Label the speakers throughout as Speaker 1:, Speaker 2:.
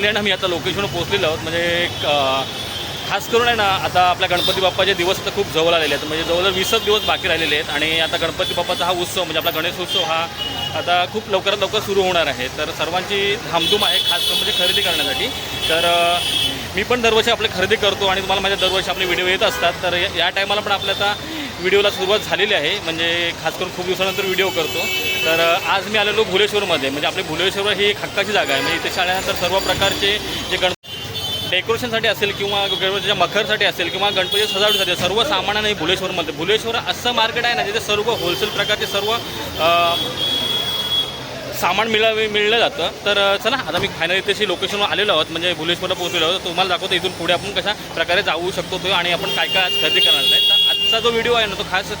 Speaker 1: नमस्कार फायनली आहे ना मी आता लोकेशनवर पोहोचलेलो आहोत. म्हणजे एक, खास करून आहे ना आता आपल्या गणपती बाप्पाचे दिवस आता खूप जवळ आलेले आहेत. म्हणजे जवळजवळ वीसच दिवस बाकी राहिलेले आहेत. आणि आता गणपती बाप्पाचा हा उत्सव म्हणजे आपला गणेश उत्सव हा आता खूप लवकरात लवकर सुरू होणार आहे. तर सर्वांची धामधूम आहे खास करून म्हणजे खरेदी करण्यासाठी. तर मी पण दरवर्षी आपले खरेदी करतो आणि तुम्हाला माझ्या दरवर्षी आपले व्हिडिओ येत असतात. तर या टायमाला पण आपल्या आता व्हिडिओला सुरुवात झालेली आहे. म्हणजे खास करून खूप दिवसानंतर व्हिडिओ करतो. तर आज मी आलेलो भुलेश्वरमध्ये. म्हणजे आपले भुलेश्वर ही एक हक्काची जागा आहे. म्हणजे इथे शाळेनंतर सर्व प्रकारचे जे गण डेकोरेशनसाठी असेल किंवा गणपतीच्या मखरसाठी असेल किंवा गणपतीच्या सजावटीसाठी सर्व सामान नाही भुलेश्वरमध्ये. भुलेश्वर असं मार्केट आहे ना जिथे सर्व होलसेल प्रकारचे सर्व सामान मिळा मिळलं जातं. तर चला आता मी फायनल इथेशी लोकेशनवर आलेलो आहोत. म्हणजे भुलेश्वरला पोहोचलेलो आहोत. तुम्हाला दाखवतो इथून पुढे आपण कशा प्रकारे जाऊ शकतो तो आणि आपण काय काय आज खरेदी करणार आहे. तर आजचा जो व्हिडिओ आहे ना तो खास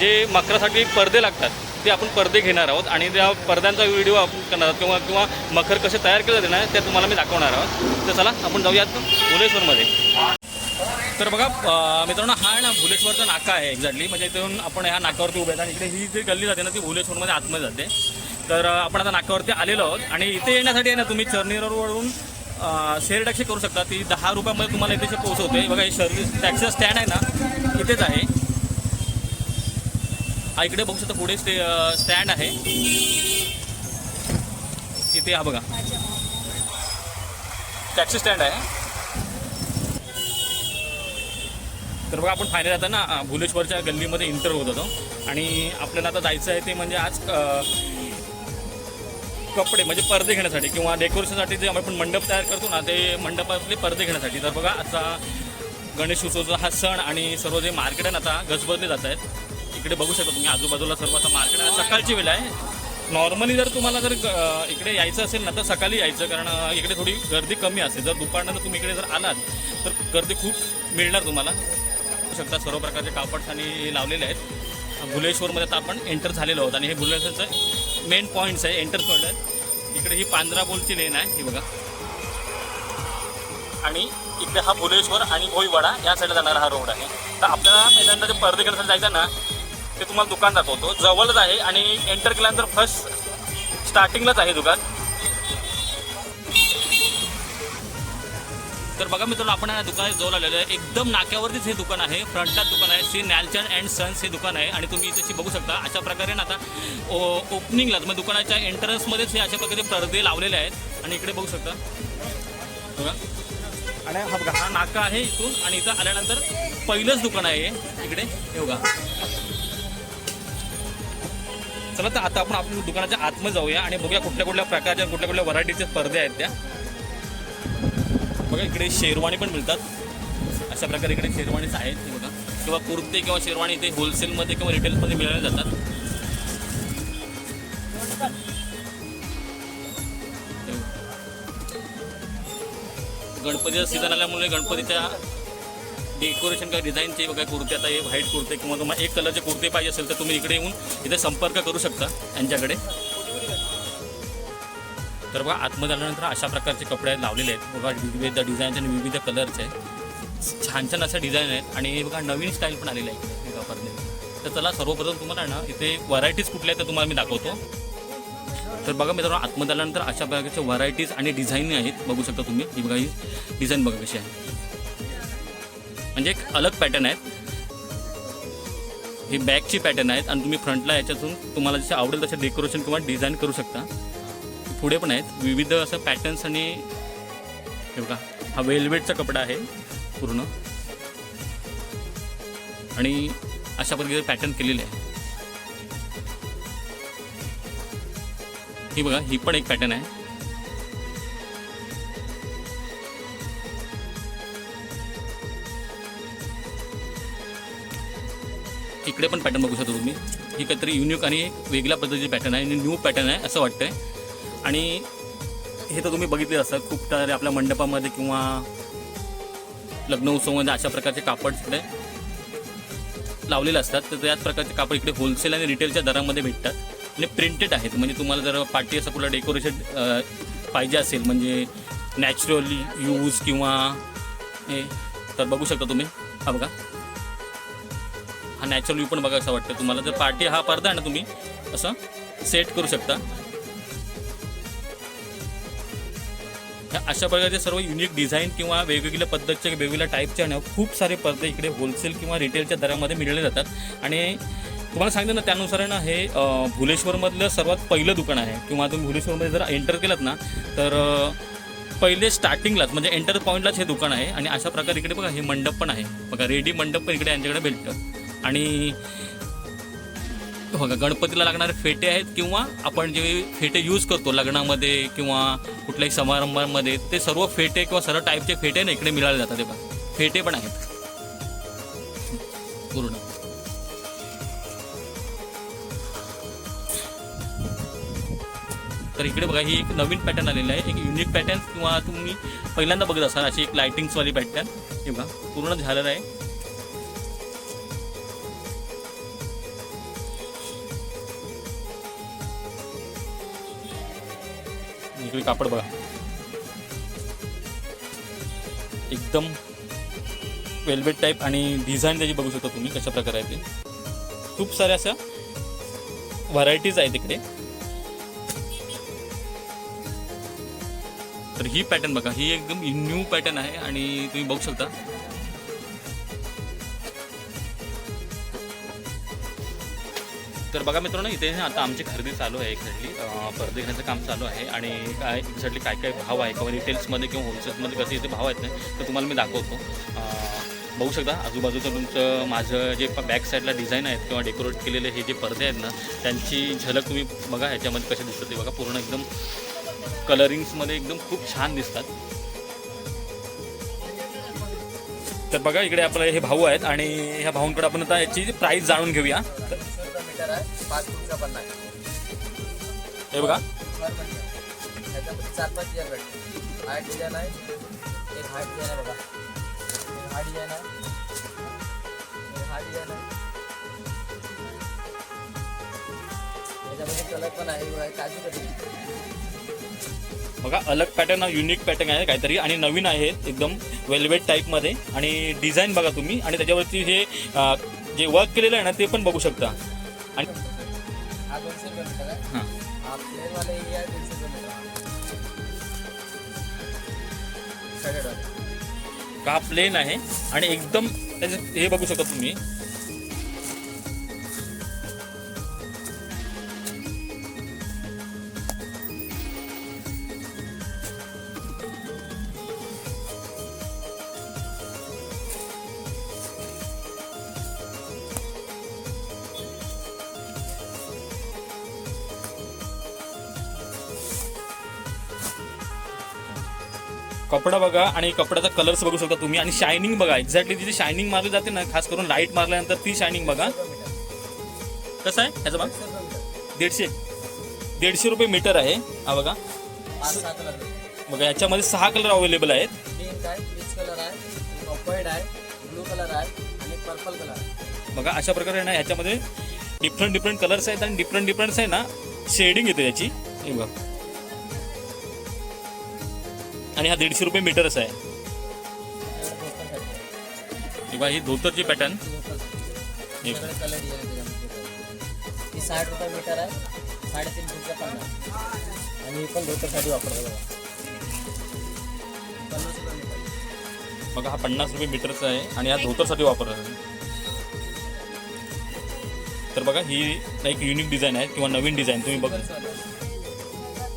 Speaker 1: जे मकरासाठी पडदे लागतात. ते आपण पडदे घेणार आहोत आणि त्या पडद्यांचा व्हिडिओ आपण करणार आहोत किंवा किंवा मखर कसे तयार केले जाते ना ते तुम्हाला मी दाखवणार आहोत. तर चला आपण जाऊयात भुलेश्वरमध्ये तर बघा मित्रांनो हा आहे ना भुलेश्वरचा नाका आहे एक्झॅक्टली म्हणजे इथून आपण ह्या नाकावरती उभे आहेत आणि इकडे ही जी गल्ली जाते ना ती भुलेश्वरमध्ये आतमध्ये जाते. तर आपण आता नाकावरती आलेलो आहोत आणि इथे येण्यासाठी आहे ना तुम्ही चर्नी रोडवरून शेअर टॅक्सी करू शकता. ती दहा रुपयामध्ये तुम्हाला इथे पोहोचवते बघा हे सर्व्हिस टॅक्सीचा स्टँड आहे ना इथेच आहे. हा इकडे बघू शकता पुढे स्टे स्टँड आहे. इथे हा बघा. टॅक्सी स्टँड आहे. तर बघा आपण फायनल आता ना भुलेश्वरच्या गल्लीमध्ये इंटर होत होतो. आणि आपल्याला आता जायचं आहे ते म्हणजे आज कपडे म्हणजे पडदे घेण्यासाठी किंवा डेकोरेशनसाठी जे आपण मंडप तयार करतो ना ते मंडपातले पडदे घेण्यासाठी. तर बघा आता गणेश उत्सवचा हा सण आणि सर्व जे मार्केट आहे ना आता गजबजले जात आहेत. इकडे बघू शकता तुम्ही आजूबाजूला सर्व आता मार्केट आहे. सकाळची वेळ आहे. नॉर्मली जर तुम्हाला जर इकडे यायचं असेल ना तर सकाळी यायचं कारण इकडे थोडी गर्दी कमी असते. जर दुपारनंतर तुम्ही इकडे जर आलात तर गर्दी खूप मिळणार तुम्हाला. बघू शकता सर्व प्रकारचे कापड आणि लावलेले आहेत. भुलेश्वरमध्ये आता आपण एंटर झालेलो आहोत आणि हे भुलेश्वरचं मेन पॉईंट्स आहे एंटर पॉईंट आहे. इकडे ही पांढरा बोलची लेन आहे ही बघा. आणि इकडे हा भुलेश्वर आणि भोईवाडा या साईडला जाणारा हा रोड आहे. तर आपल्याला पहिल्यांदा जे पर्दे जायचं ना ते तुम्हाला दुकान दाखवतो. जवळच आहे आणि एंटर केल्यानंतर फर्स्ट स्टार्टिंगलाच आहे दुकान. तर बघा मित्रांनो आपण या दुकानात जवळ आलेलो आहे. एकदम नाक्यावरतीच हे दुकान आहे. फ्रंटलाच दुकान आहे. श्री नॅलचंद अँड सन्स हे दुकान आहे. आणि तुम्ही इथे बघू शकता. अशा प्रकारे ना आता ओ ओपनिंगला म्हणजे दुकानाच्या एंट्रन्समध्येच हे अशा प्रकारे पडदे लावलेले आहेत. आणि इकडे बघू शकता. बघा. आणि हा बघा हा नाका आहे इथून. आणि इथं आल्यानंतर पहिलंच दुकान आहे इकडे हे बघा. चला तर आता आपण आपल्या दुकानाच्या आतमध्ये जाऊया आणि बघूया कुठल्या कुठल्या प्रकारच्या कुठल्या कुठल्या व्हरायटीचे स्पर्धे आहेत त्या. बघा इकडे शेरवाणी पण मिळतात. अशा प्रकारे इकडे शेरवाणीच आहेत बघा. किंवा कुर्ते किंवा शेरवाणी ते होलसेलमध्ये किंवा रिटेलमध्ये मिळाले जातात. गणपतीचा सीझन आल्यामुळे गणपतीच्या डेकोरेशन किंवा डिझाईनचे वगैरे कुर्ते आता हे व्हाईट कुर्ते किंवा तुम्हाला एक कलरचे कुर्ते पाहिजे असेल तर तुम्ही इकडे येऊन इथे संपर्क करू शकता यांच्याकडे. तर बघा आतमध्ये आल्यानंतर अशा प्रकारचे कपडे लावलेले आहेत. बघा विविध डिझाईनचे आणि विविध कलरचे आहेत. छान छान असे डिझाईन आहेत आणि हे बघा नवीन स्टाईल पण आलेली आहे हे वापरलेली. तर चला सर्वप्रथम तुम्हाला ना इथे व्हरायटीज कुठल्या आहेत त्या तुम्हाला मी दाखवतो. तर बघा मित्रांनो आतमध्ये आल्यानंतर अशा प्रकारच्या व्हरायटीज आणि डिझाईन आहेत बघू शकता तुम्ही. ही बघा ही डिझाईन बघा कशी आहे. म्हणजे एक अलग पॅटर्न आहेत. ही बॅगची पॅटर्न आहेत आणि तुम्ही फ्रंटला याच्यातून तुम्हाला जसे आवडेल तसे डेकोरेशन किंवा डिझाईन करू शकता. पुढे पण आहेत. विविध असं पॅटर्न्स आणि हे बघा हा वेलवेटचा कपडा आहे पूर्ण. आणि अशा प्रकारे पॅटर्न केलेले आहे. ही बघा ही पण एक पॅटर्न आहे. इकडे पण पॅटर्न बघू शकता तुम्ही. ही काहीतरी युनिक आणि वेगळ्या पद्धतीची पॅटर्न आहे आणि न्यू पॅटर्न आहे असं वाटतंय. आणि हे तर तुम्ही बघितले असतात खूप सारे आपल्या मंडपामध्ये किंवा लग्न उत्सवामध्ये अशा प्रकारचे कापड इकडे लावलेले असतात. तर त्याच प्रकारचे कापड इकडे होलसेल आणि रिटेलच्या दरामध्ये भेटतात. आणि प्रिंटेड आहेत. म्हणजे तुम्हाला जर पार्टी असं कुठलं डेकोरेशन पाहिजे असेल म्हणजे नॅचरली यूज किंवा हे तर बघू शकता तुम्ही. हा बघा. हा नॅचरल व्यू पण बघा असं वाटतं तुम्हाला. जर पार्टी हा पडदा आहे ना तुम्ही असं सेट करू शकता. अशा प्रकारचे सर्व युनिक डिझाईन किंवा वेगवेगळ्या पद्धतीचे वेगवेगळ्या टाईपचे आणि खूप सारे पडदे इकडे होलसेल किंवा रिटेलच्या दरामध्ये मिळले जातात. आणि तुम्हाला सांगते ना त्यानुसार आहे ना हे भुलेश्वरमधलं सर्वात पहिलं दुकान आहे. किंवा तुम्ही भुलेश्वरमध्ये जर एंटर केलात ना तर पहिले स्टार्टिंगलाच म्हणजे एंटर पॉईंटलाच हे दुकान आहे. आणि अशा प्रकारे इकडे बघा हे मंडप पण आहे. बघा रेडी मंडप पण इकडे यांच्याकडे भेटतं. आणि बघा गणपतीला लागणारे फेटे आहेत किंवा आपण जे फेटे यूज करतो लग्नामध्ये किंवा कुठल्याही समारंभांमध्ये ते सर्व फेटे किंवा सर्व टाईपचे फेटे ना इकडे मिळाले जातात. ते बघा फेटे पण आहेत. पूर्ण. तर इकडे बघा ही एक नवीन पॅटर्न आलेली आहे. एक युनिक पॅटर्न किंवा तुम्ही पहिल्यांदा बघत असाल अशी एक लाइटिंग्सवाली पॅटर्न हे बघा पूर्ण झालेलं आहे. इकडे कापड बघा. एकदम वेल्वेट टाईप आणि डिझाईन त्याची बघू शकता तुम्ही कशा प्रकारे आहे ते. खूप साऱ्या अशा व्हरायटीज आहेत इकडे. तर ही पॅटर्न बघा ही एकदम न्यू पॅटर्न आहे आणि तुम्ही बघू शकता. तर बघा मित्रांनो इथे आता आमची खरेदी चालू आहे एक्झॅक्टली पडदे घेण्याचं काम चालू आहे आणि काय एक्झॅक्टली काय काय भाव आहे किंवा रिटेल्समध्ये किंवा होलसेल्समध्ये कसे इथे भाव आहेत ना तर तुम्हाला मी दाखवतो. बघू शकता आजूबाजूचं तुमचं माझं जे बॅक साईडला डिझाईन आहेत किंवा डेकोरेट केलेले हे जे पडदे आहेत ना त्यांची झलक तुम्ही बघा ह्याच्यामध्ये कसे दिसतात ते बघा. पूर्ण एकदम कलरिंग्समध्ये एकदम खूप छान दिसतात. तर बघा इकडे आपले हे भाऊ आहेत आणि ह्या भाऊंकडे आपण आता याची प्राईस जाणून घेऊया.
Speaker 2: पाच
Speaker 1: हे बघा.
Speaker 2: त्याच्यामध्ये चार पाच डिझाईन भेटते हा एक डिझाईन आहे. एक हा डिझाईन आहे बघा. हा डिझाईन आहे. हा डिझाईन आहे. याच्यामध्ये कलर पण आहे. काजू
Speaker 1: बघा अलग पॅटर्न हा युनिक पॅटर्न आहे काहीतरी. आणि नवीन आहे एकदम वेल्वेट टाईपमध्ये आणि डिझाईन बघा तुम्ही. आणि त्याच्यावरती हे जे वर्क केलेलं आहे ना ते पण बघू शकता. आणि हा. का प्लेन आहे? आणि एकदम त्याचे हे बघू शकता तुम्ही. कपडा बघा आणि कपड्याचा कलर्स बघू शकता तुम्ही. आणि शायनिंग बघा. एक्झॅक्टली तिथे शायनिंग मारली जाते ना. खास करून लाइट मारल्यानंतर ती शायनिंग बघा. कसं आहे? ह्याचं बघा. दीडशे. दीडशे रुपये मीटर आहे. हा बघा. बघा याच्यामध्ये सहा कलर अवेलेबल आहेत.
Speaker 2: पिंक आहे पीच कलर आहे ऑफ व्हाईट आहे ब्लू कलर आहे आणि पर्पल कलर आहे.
Speaker 1: बघा अशा प्रकारे ना ह्याच्यामध्ये डिफरंट डिफरंट कलर्स आहेत आणि डिफरंट डिफरंट आहे ना शेडिंग येते याची. बघा. आणि हा दीडशे रुपये मीटरच आहे. किंवा ही धोतरची पॅटर्न
Speaker 2: ही साठ रुपये मीटर आहे साडेतीन फुटचा पन्नास. आणि ही पण धोतरसाठी वापरतो पन्नास रुपये
Speaker 1: बघा हा पन्नास रुपये मीटरचा आहे आणि हा धोतरसाठी वापरला. तर बघा ही एक युनिक डिझाईन आहे किंवा नवीन डिझाईन तुम्ही बघ.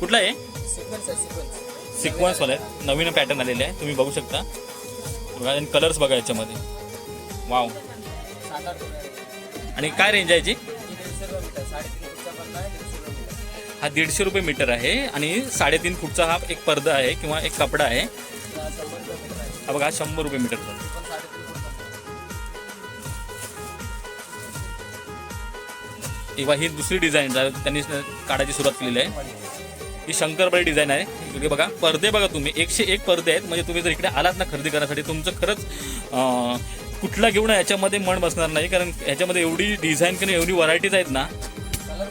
Speaker 1: कुठला आहे? सिक्वन्सवाला आहेत नवीन पॅटर्न आलेले आहे तुम्ही बघू शकता. बघा आणि कलर्स बघा याच्यामध्ये. वाव आणि काय रेंज आहे याची?
Speaker 2: हा दीडशे रुपये मीटर आहे
Speaker 1: आणि साडेतीन फूटचा हा एक पडदा आहे किंवा एक कपडा आहे.
Speaker 2: हा
Speaker 1: बघा हा शंभर रुपये मीटरचा किंवा ही दुसरी डिझाईन त्यांनी काढायची सुरुवात केलेली आहे. ही शंकरबाई डिझाईन आहे. इकडे बघा पडदे बघा तुम्ही. एकशे एक पडदे आहेत. म्हणजे तुम्ही जर इकडे आलात ना खरेदी करण्यासाठी तुमचं खरंच कुठला घेऊन याच्यामध्ये मन बसणार नाही. कारण याच्यामध्ये एवढी डिझाईन किंवा एवढी व्हरायटीज आहेत ना.
Speaker 2: कलर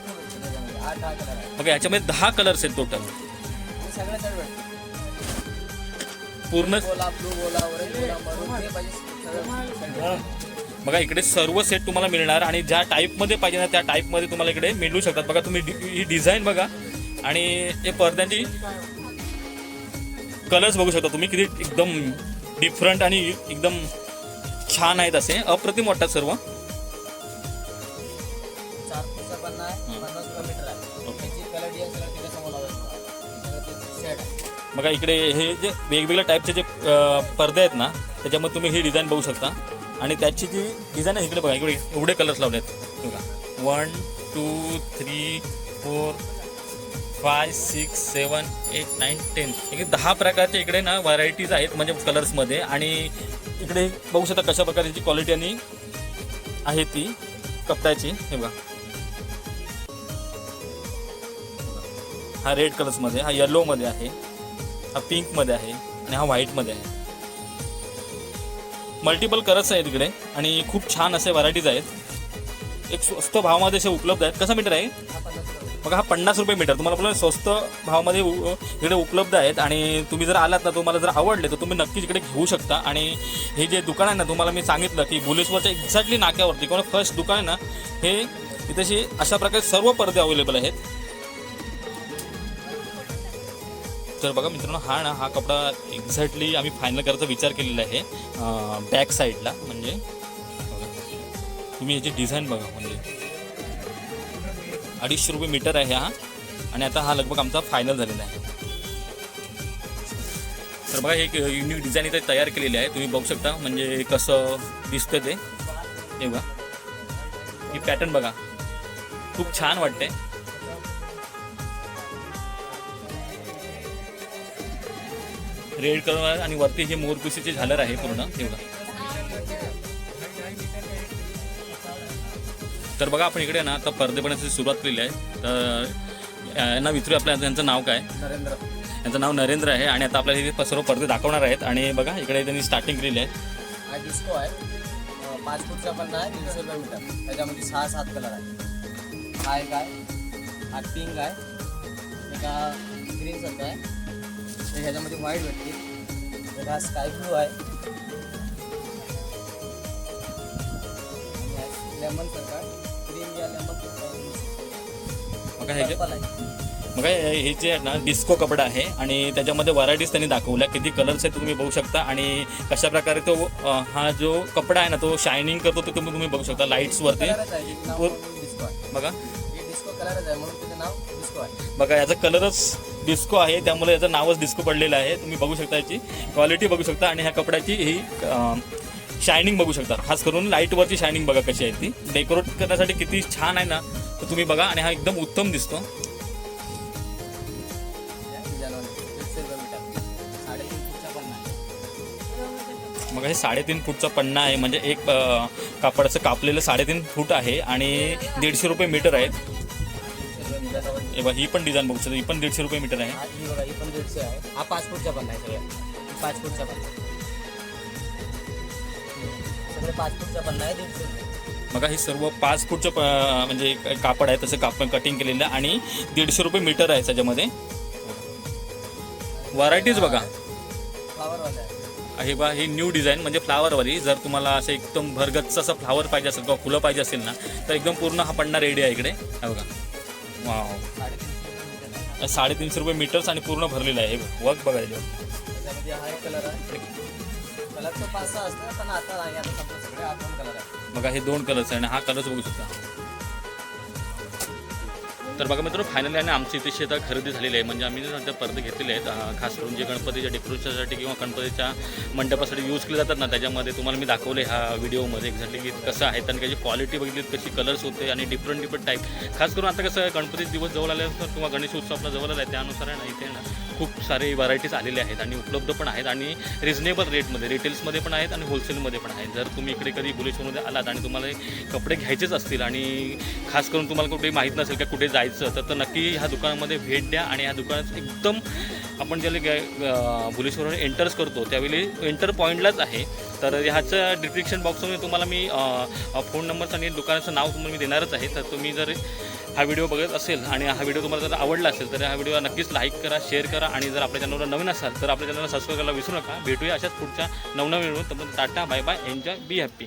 Speaker 1: बघा याच्यामध्ये दहा कलर्स आहेत टोटल पूर्ण बघा इकडे सर्व सेट तुम्हाला मिळणार आणि ज्या टाईपमध्ये पाहिजे ना त्या टाईपमध्ये तुम्हाला इकडे मिळू शकतात. बघा तुम्ही डि- ही डिझाईन बघा. आणि हे पडद्यांची कलर्स बघू शकता तुम्ही किती एकदम डिफरंट आणि एकदम छान आहेत असे. अप्रतिम वाटतात सर्व. बघा इकडे हे जे वेगवेगळ्या टाईपचे जे पडदे आहेत ना त्याच्यामध्ये तुम्ही ही डिझाईन बघू शकता. आणि त्याची जी डिझाईन आहे इकडे बघा इकडे एवढे कलर्स लावले आहेत बघा one two three four five six seven eight nine ten एक दहा प्रकारचे इकडे ना व्हरायटीज आहेत म्हणजे कलर्समध्ये आणि इकडे बघू शकता कशा प्रकारची क्वालिटी आणि आहे ती कपतायची हे बघा. हा रेड कलर्समध्ये हा येलोमध्ये आहे हा पिंकमध्ये आहे आणि हा व्हाईटमध्ये आहे. मल्टिपल कलर्स आहेत इकडे आणि खूप छान असे व्हरायटीज आहेत. एक स्वस्त भावामध्ये असे उपलब्ध आहेत. कसा मीटर आहे? बघा हा पन्नास रुपये मीटर तुम्हाला आपल्याला स्वस्त भावामध्ये उ- इकडे उपलब्ध आहेत. आणि तुम्ही जर आलात ना तुम्हाला जर आवडले तर तुम्ही नक्कीच इकडे घेऊ शकता. आणि हे जे दुकान आहे ना तुम्हाला मी सांगितलं की भुलेश्वरच्या एक्झॅक्टली नाक्यावरती किंवा फर्स्ट दुकान आहे ना हे इथेशी अशा प्रकारे सर्व पडदे अवेलेबल आहेत. तर बघा मित्रांनो हा ना हा कपडा एक्झॅक्टली आम्ही फायनल करायचा विचार केलेला आहे बॅक साईडला म्हणजे तुम्ही याची डिझाईन बघा म्हणजे. अडीचशे रुपये मीटर आहे हा. आणि आता हा लगभग आमचा फायनल झालेला आहे. तर बघा एक युनिक डिझाईन इथे तयार केलेली आहे. तुम्ही बघू शकता म्हणजे कसं दिसतं ते. हे बघा. ही पॅटर्न बघा. खूप छान वाटते रेड कलर आणि वरती हे मोरपुशीचे झालर आहे पूर्ण. हे बघा. तर बघा आपण इकडे ना आता पडदे बनवण्याची सुरुवात केलेली आहे. तर यांना विचारूया आपल्या यांचं नाव काय?
Speaker 2: नरेंद्र.
Speaker 1: यांचं नाव नरेंद्र आहे आणि आता आपल्याला हे सर्व पडदे दाखवणार आहेत. आणि बघा इकडे त्यांनी स्टार्टिंग केलेली आहे.
Speaker 2: हा डिस्को आहे. पाच फूटचा पन्ना आहे दीडशे रुपये मीटर. त्याच्यामध्ये सहा सात कलर आहे हा एक आहे हा पिंक आहे एक ग्रीन सारखा आहे. ह्याच्यामध्ये व्हाईट भेटते एक हा स्काय ब्लू आहे. लेमन
Speaker 1: बघा हे जे
Speaker 2: पर्पल आहे
Speaker 1: बघा हे जे आहे ना डिस्को कपडा आहे आणि त्याच्यामध्ये व्हरायटीज त्यांनी दाखवल्या. किती कलर्स आहेत तुम्ही बघू शकता. आणि कशा प्रकारे तो अं, हा जो कपडा आहे ना तो शायनिंग करतो तो तुम्ही तुम्ही बघू शकता लाईट्सवरती
Speaker 2: कलरच आहे त्याचं नाव डिस्को आहे.
Speaker 1: बघा.
Speaker 2: हे डिस्को कलरच आहे म्हणून त्याचं नाव डिस्को आहे.
Speaker 1: बघा याचा कलरच डिस्को आहे. त्यामुळे याचं नावच डिस्को पडलेलं आहे. तुम्ही बघू शकता याची क्वालिटी बघू शकता. आणि ह्या कपड्याची ही शायनिंग बघू शकता खास करून लाईटवरची शायनिंग बघा कशी आहे ती. डेकोरेट करण्यासाठी किती छान आहे ना तर तुम्ही बघा आणि हा एकदम उत्तम दिसतो. मग हे साडेतीन फूटचा पन्ना आहे. म्हणजे एक कापडाचं कापलेलं साडेतीन फूट आहे आणि दीडशे रुपये मीटर आहेत. बघा ही पण डिझाईन बघू शकतो. ही पण दीडशे रुपये मीटर आहे.
Speaker 2: हा पाच फूटचा पन्ना आहे सगळ्या. पाच फूटचा पन्ना सगळे पाच फूटचा पन्ना आहे दीडशे रुपये
Speaker 1: हे सर्व पाच फूटचं प- म्हणजे कापड आहे तसं काप कटिंग केलेलं आहे आणि दीडशे रुपये मीटर आहे त्याच्यामध्ये. व्हरायटीज बघा.
Speaker 2: फ्लावरवाला आहे
Speaker 1: हे बा ही न्यू डिझाईन म्हणजे फ्लावरवाली जर तुम्हाला असं एकदम भरगच्च असं फ्लावर पाहिजे असेल किंवा फुलं पाहिजे असेल ना तर एकदम पूर्ण हा पन्ना रेडी आहे इकडे. हा बघा. वाव
Speaker 2: साडेतीनशे रुपये मीटर. आहे
Speaker 1: साडेतीनशे रुपये मीटर्स आणि पूर्ण भरलेलं आहे. हे वर्क बघा याच्यावर.
Speaker 2: त्याच्यामध्ये हा एक कलर आहे. कलर तर पाच सहा असतात पण आता नाही आता संपलं सगळे हा दोन कलर
Speaker 1: बघा हे दोन कलर्स आहे आणि हा कलर्स बघू शकता. तर बघा मित्र फायनली आणि आमची इथे शेतात खरेदी झालेली आहे. म्हणजे आम्ही त्या पडदे घेतलेले आहेत अं, खास करून जे गणपतीच्या डेकोरेशनसाठी किंवा गणपतीच्या मंडपासाठी यूज केले जातात ना त्याच्यामध्ये तुम्हाला मी दाखवले ह्या व्हिडिओमध्ये एक्झॅक्टली की कसं आहे. आणि त्याची क्वालिटी बघितली कशी कलर्स होते आणि डिफरंट डिफरंट टाईप खास करून आता कसं आहे, गणपती दिवस जवळ आल्यानंतर किंवा गणेश उत्सव आपला जवळ आला आहे त्यानुसार आहे ना इथे ना खूप सारे व्हरायटीज आलेले आहेत आणि उपलब्ध पण आहेत आणि रिजनेबल रेटमध्ये रिटेल्समध्ये पण आहेत आणि होलसेलमध्ये पण आहेत. जर तुम्ही इकडे कधी बुलेश्वरमध्ये आलात आणि तुम्हाला कपडे घ्यायचेच असतील आणि खास करून तुम्हाला कुठे माहीत नसेल का कुठे जायचं तर तर नक्की ह्या दुकानामध्ये भेट द्या आणि ह्या दुकानात एकदम आपण ज्याला गे- बुलेश्वरवर एंटर्स करतो त्यावेळी एंटर पॉईंटलाच आहे. तर ह्याचं डिस्क्रिप्शन बॉक्समध्ये तुम्हाला मी फोन नंबरचं आणि दुकानाचं नाव तुम्हाला मी देणारच आहे. तर तुम्ही जर हा व्हिडिओ बघत असेल आणि हा व्हिडिओ तुम्हाला जर आवडला असेल तर हा व्हिडिओ नक्कीच लाईक करा शेअर करा आणि जर आपल्या चॅनलवर नवीन असाल तर आपल्या चॅनलला सबस्क्राईब करायला विसरू नका. भेटूया अशाच पुढच्या नवनवीन तर tata bye bye enjoy be happy